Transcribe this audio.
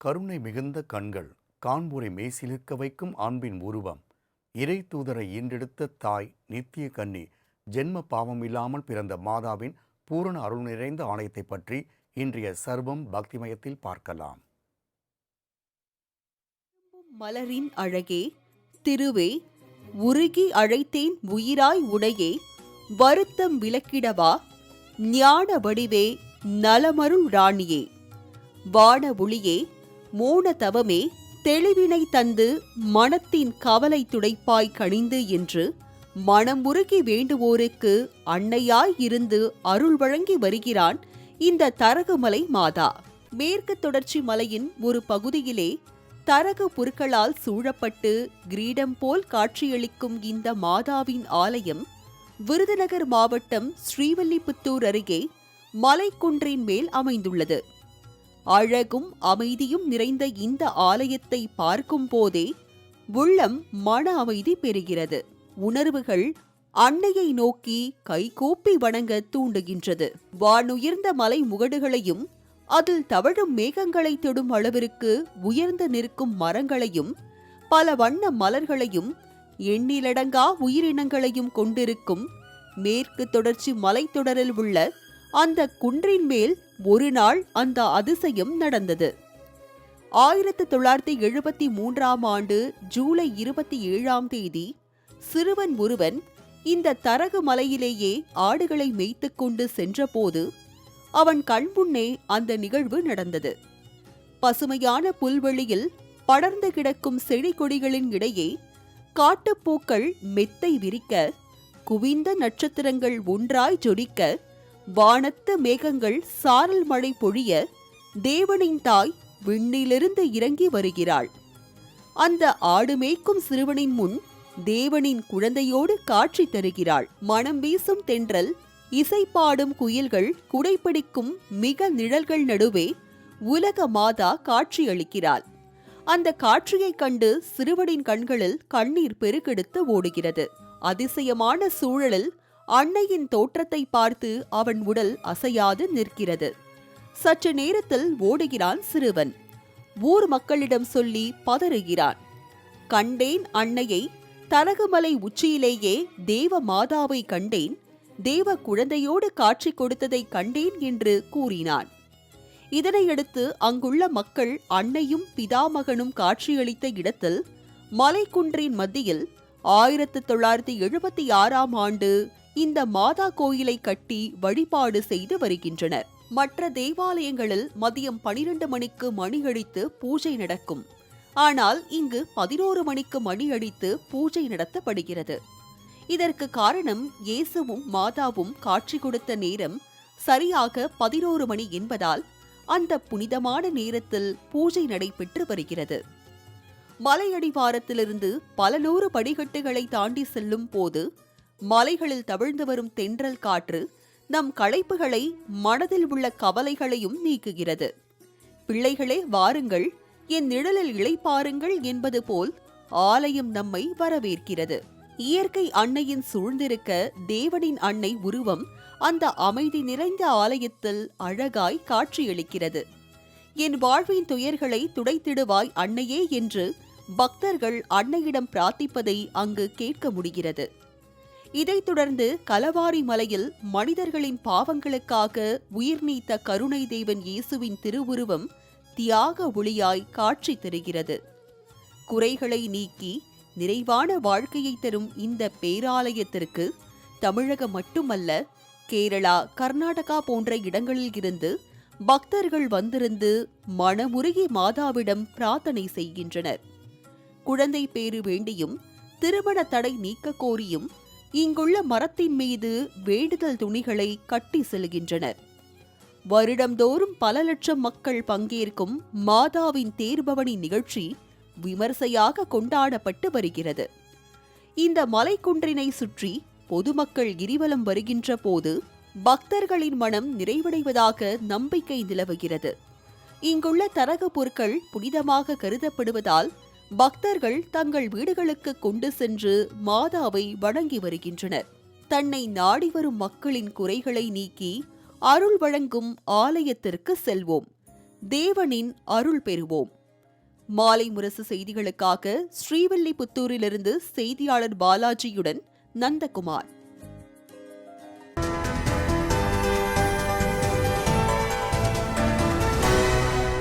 கருணை மிகுந்த கண்கள் காண்போரை மெய்சிலிர்க்க வைக்கும் அன்பின் உருவம். இறை தூதரை ஈன்றெடுத்த தாய் நித்திய கன்னி ஜென்ம பாவம் இல்லாமல் பிறந்த மாதாவின் பூரண அருள் நிறைந்த ஆலயத்தை பற்றி இன்றைய சர்வம் பக்திமயத்தில் பார்க்கலாம். மலரின் அழகே திருவே உருகி அழைத்தேன் உயிராய் உடையே வருத்தம் விளக்கிடவா ஞான வடிவே நலமருள் ராணியே வான ஒளியே மோன தவமே தெளிவினை தந்து மனத்தின் கவலை துடைப்பாய் கணிந்து என்று மனம் உருகி வேண்டுவோருக்கு அன்னையாய் இருந்து அருள் வழங்கி வருகிறான் இந்த தரகுமலை மாதா. மேற்கு தொடர்ச்சி மலையின் ஒரு பகுதியிலே தரகு புற்களால் சூழப்பட்டு கிரீடம் போல் காட்சியளிக்கும் இந்த மாதாவின் ஆலயம் விருதுநகர் மாவட்டம் ஸ்ரீவல்லிபுத்தூர் அருகே மலைக்குன்றின் மேல் அமைந்துள்ளது. அழகும் அமைதியும் நிறைந்த இந்த ஆலயத்தை பார்க்கும் போதே உள்ளம் மன அமைதி பெறுகிறது. உணர்வுகள் அன்னையை நோக்கி கைகூப்பி வணங்க தூண்டுகின்றது. வானுயர்ந்த மலை முகடுகளையும் அதில் தவழும் மேகங்களை தொடும் அளவிற்கு உயர்ந்து நிற்கும் மரங்களையும் பல வண்ண மலர்களையும் எண்ணிலடங்கா உயிரினங்களையும் கொண்டிருக்கும் மேற்கு தொடர்ச்சி மலைத்தொடரில் உள்ள அந்த குன்றின் மேல் ஒரு நாள் அந்த அதிசயம் நடந்தது. ஆயிரத்து தொள்ளாயிரத்தி எழுபத்தி மூன்றாம் ஆண்டு ஜூலை இருபத்தி ஏழாம் தேதி சிறுவன் ஒருவன் இந்த தரகு மலையிலேயே ஆடுகளை மேய்த்து கொண்டு சென்றபோது அவன் கண்முன்னே அந்த நிகழ்வு நடந்தது. பசுமையான புல்வெளியில் படர்ந்து கிடக்கும் செடி கொடிகளின் இடையே காட்டுப்பூக்கள் மெத்தை விரிக்க குவிந்த நட்சத்திரங்கள் ஒன்றாய் ஜொலிக்க வானத்து மேகங்கள் சாரல் மழை பொழிய தேவனின் தாய் விண்ணிலிருந்து இறங்கி வருகிறாள். அந்த ஆடு மேய்க்கும் சிறுவனின் முன் தேவனின் குழந்தையோடு காட்சி தருகிறாள். மனம் வீசும் தென்றல் இசைப்பாடும் குயில்கள் குடைப்பிடிக்கும் மிக நிழல்கள் நடுவே உலக மாதா காட்சியளிக்கிறாள் அந்த காட்சியைக் கண்டு சிறுவனின் கண்களில் கண்ணீர் பெருக்கெடுத்து ஓடுகிறது. அதிசயமான சூழலில் அன்னையின் தோற்றத்தை பார்த்து அவன் உடல் அசையாது நிற்கிறது. சற்று நேரத்தில் ஓடுகிறான் சிறுவன். ஊர் மக்களிடம் சொல்லி பதறுகிறான். கண்டேன் அன்னையை தரகுமலை உச்சியிலேயே தேவ மாதாவை கண்டேன். தேவ குழந்தையோடு காட்சி கொடுத்ததை கண்டேன் என்று கூறினான். இதனையடுத்து அங்குள்ள மக்கள் அன்னையும் பிதாமகனும் காட்சியளித்த இடத்தில் மலைக்குன்றின் மத்தியில் ஆயிரத்து தொள்ளாயிரத்தி எழுபத்தி ஆறாம் ஆண்டு இந்த மாதா கோயிலை கட்டி வழிபாடு செய்து வருகின்றனர். மற்ற தேவாலயங்களில் மதியம் பனிரெண்டு மணிக்கு மணி அடித்து பூஜை நடக்கும். ஆனால் இங்கு பதினோரு மணிக்கு மணி அடித்து பூஜை நடத்தப்படுகிறது. இதற்கு காரணம் இயேசுவும் மாதாவும் காட்சி கொடுத்த நேரம் சரியாக பதினோரு மணி என்பதால் அந்த புனிதமான நேரத்தில் பூஜை நடைபெற்று வருகிறது. மலையடிவாரத்திலிருந்து பல நூறு படிகட்டுகளை தாண்டி செல்லும் போது மலைகளில் தவிழ்ந்து வரும் தென்றல் காற்று நம் களைப்புகளை மனதில் உள்ள கவலைகளையும் நீக்குகிறது. பிள்ளைகளே வாருங்கள். என் நிழலில் இழைப்பாருங்கள் என்பது போல் ஆலயம் நம்மை வரவேற்கிறது. இயற்கை அன்னையின் சூழ்ந்திருக்க தேவனின் அன்னை உருவம் அந்த அமைதி நிறைந்த ஆலயத்தில் அழகாய் காட்சியளிக்கிறது. என் வாழ்வின் துயர்களை துடைத்திடுவாய் அன்னையே என்று பக்தர்கள் அன்னையிடம் பிரார்த்திப்பதை அங்கு கேட்க முடிகிறது. இதைத் தொடர்ந்து கலவாரி மலையில் மனிதர்களின் பாவங்களுக்காக உயிர் நீத்த கருணை தேவன் இயேசுவின் திருவுருவம் தியாக ஒளியாய் காட்சி தருகிறது. குறைகளை நீக்கி நிறைவான வாழ்க்கையை தரும் இந்த பேராலயத்திற்கு தமிழகம் மட்டுமல்ல கேரளா கர்நாடகா போன்ற இடங்களில் இருந்து பக்தர்கள் வந்திருந்து மனமுருகி மாதாவிடம் பிரார்த்தனை செய்கின்றனர். குழந்தை பேறு வேண்டியும் திருமண தடை நீக்க கோரியும் இங்குள்ள மரத்தின் மீது வேண்டுதல் துணிகளை கட்டி செல்கின்றனர். வருடந்தோறும் பல லட்சம் மக்கள் பங்கேற்கும் மாதாவின் தேர்பவனி நிகழ்ச்சி விமர்சையாக கொண்டாடப்பட்டு வருகிறது. இந்த மலைக்குன்றினை சுற்றி பொதுமக்கள் கிரிவலம் வருகின்ற போது பக்தர்களின் மனம் நிறைவடைவதாக நம்பிக்கை நிலவுகிறது. இங்குள்ள தரகு பொருட்கள் புனிதமாக கருதப்படுவதால் பக்தர்கள் தங்கள் வீடுகளுக்கு கொண்டு சென்று மாதாவை வணங்கி வருகின்றனர். தன்னை நாடி வரும் மக்களின் குறைகளை நீக்கி அருள் வழங்கும் ஆலயத்திற்கு செல்வோம். தேவனின் அருள் பெறுவோம். மாலை முரசு செய்திகளுக்காக ஸ்ரீவில்லிபுத்தூரிலிருந்து செய்தியாளர் பாலாஜியுடன் நந்தகுமார்.